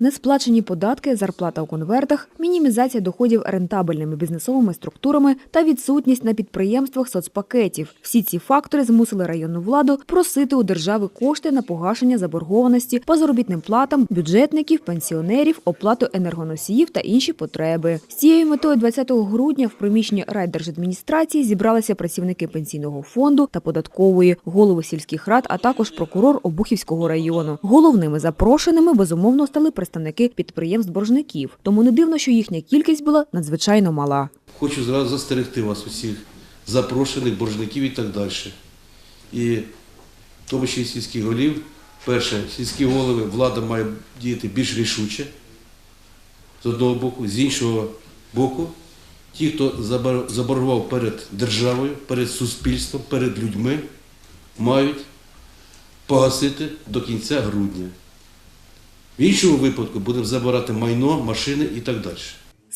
Несплачені податки, зарплата у конвертах, мінімізація доходів рентабельними бізнесовими структурами та відсутність на підприємствах соцпакетів. Всі ці фактори змусили районну владу просити у держави кошти на погашення заборгованості по заробітним платам бюджетників, пенсіонерів, оплату енергоносіїв та інші потреби. З цією метою 20 грудня в приміщенні райдержадміністрації зібралися працівники пенсійного фонду та податкової, голови сільських рад, а також прокурор Обухівського району. Головними запрошеними безумовно стали представники підприємств-боржників. Тому не дивно, що їхня кількість була надзвичайно мала. Хочу зразу застерегти вас усіх, запрошених, боржників і так далі. І в тому числі сільських голів. Перше, сільські голови, влада має діяти більш рішуче, з одного боку, з іншого боку, ті, хто заборгував перед державою, перед суспільством, перед людьми, мають погасити до кінця грудня. В іншому випадку будемо забирати майно, машини і так далі.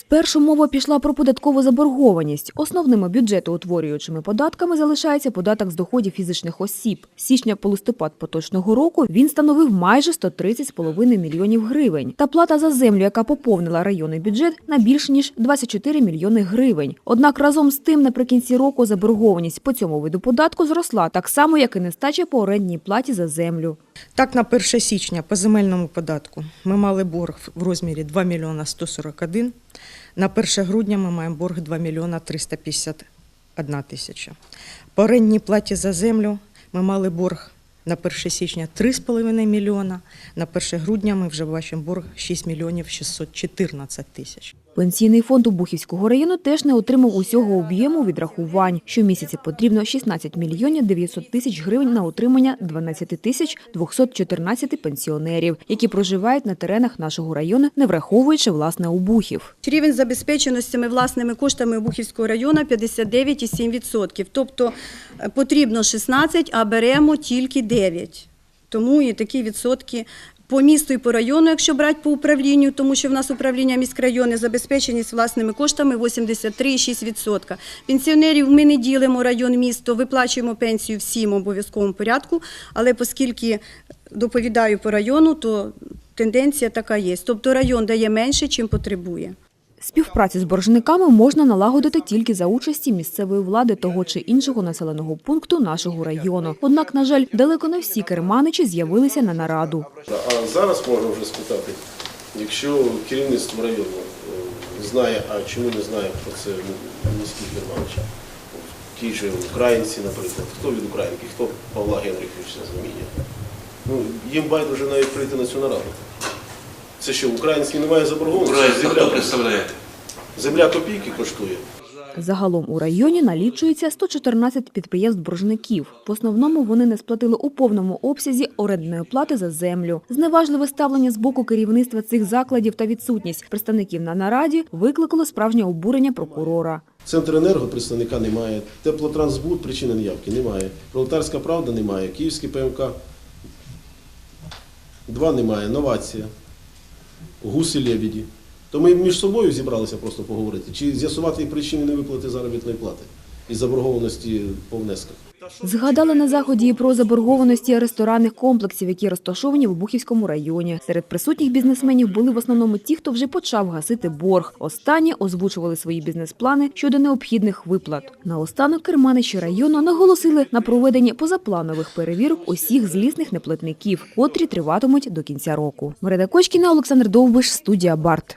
Спершу мова пішла про податкову заборгованість. Основними бюджетоутворюючими податками залишається податок з доходів фізичних осіб. Січня по листопад поточного року він становив майже 130,5 мільйонів гривень. Та плата за землю, яка поповнила районний бюджет, на більш ніж 24 мільйони гривень. Однак разом з тим наприкінці року заборгованість по цьому виду податку зросла так само, як і нестача по орендній платі за землю. Так, на 1 січня по земельному податку ми мали борг в розмірі 2 мільйона 141. На 1 грудня ми маємо борг 2 мільйона 351 тисяча. По орендній платі за землю ми мали борг на 1 січня 3,5 мільйона. На 1 грудня ми вже бачимо борг 6 мільйонів 614 тисяч. Пенсійний фонд Убухівського району теж не отримав усього об'єму відрахувань. Щомісяця потрібно 16 мільйонів 900 тисяч гривень на утримання 12 тисяч 214 пенсіонерів, які проживають на теренах нашого району, не враховуючи власне Убухів. Рівень забезпеченості власними коштами Обухівського району 59,7%. Тобто е, потрібно 16, а беремо тільки 9. Тому і такі відсотки по місту і по району, якщо брати по управлінню, тому що в нас управління міськрайони забезпеченість власними коштами 83,6%. Пенсіонерів ми не ділимо район місто, виплачуємо пенсію всім обов'язковому порядку, але оскільки доповідаю по району, то тенденція така є. Тобто район дає менше, чим потребує. Співпрацю з боржниками можна налагодити тільки за участі місцевої влади того чи іншого населеного пункту нашого району. Однак, на жаль, далеко не всі керманичі з'явилися на нараду. А зараз можна вже спитати, якщо керівництво району е, знає, а чому не знає про це міський Германович? Ті ж українці, наприклад, хто від українки, хто Павла Генриховича замінює. Ну, їм байдуже навіть прийти на цю нараду. Це що, українські немає заборгованості? Українська Земля, хто представляє? земля копійки коштує. Загалом у районі налічується 114 підприємств-боржників. В основному вони не сплатили у повному обсязі орендної плати за землю. Зневажливе ставлення з боку керівництва цих закладів та відсутність представників на нараді викликало справжнє обурення прокурора. Центренерго представника немає, теплотрансбуд причини неявки немає, Пролетарська правда немає, Київський ПМК два немає, новація, гуси лебіді. То ми між собою зібралися просто поговорити, чи з'ясувати причини невиплати заробітної плати і заборгованості по внесках. Згадали на заході і про заборгованості ресторанних комплексів, які розташовані в Бухівському районі. Серед присутніх бізнесменів були в основному ті, хто вже почав гасити борг. Останні озвучували свої бізнес-плани щодо необхідних виплат. Наостанок керманичі району наголосили на проведенні позапланових перевірок усіх злісних неплатників, котрі триватимуть до кінця року. Мереда Кочкіна, Олександр Довбиш, студія Барт.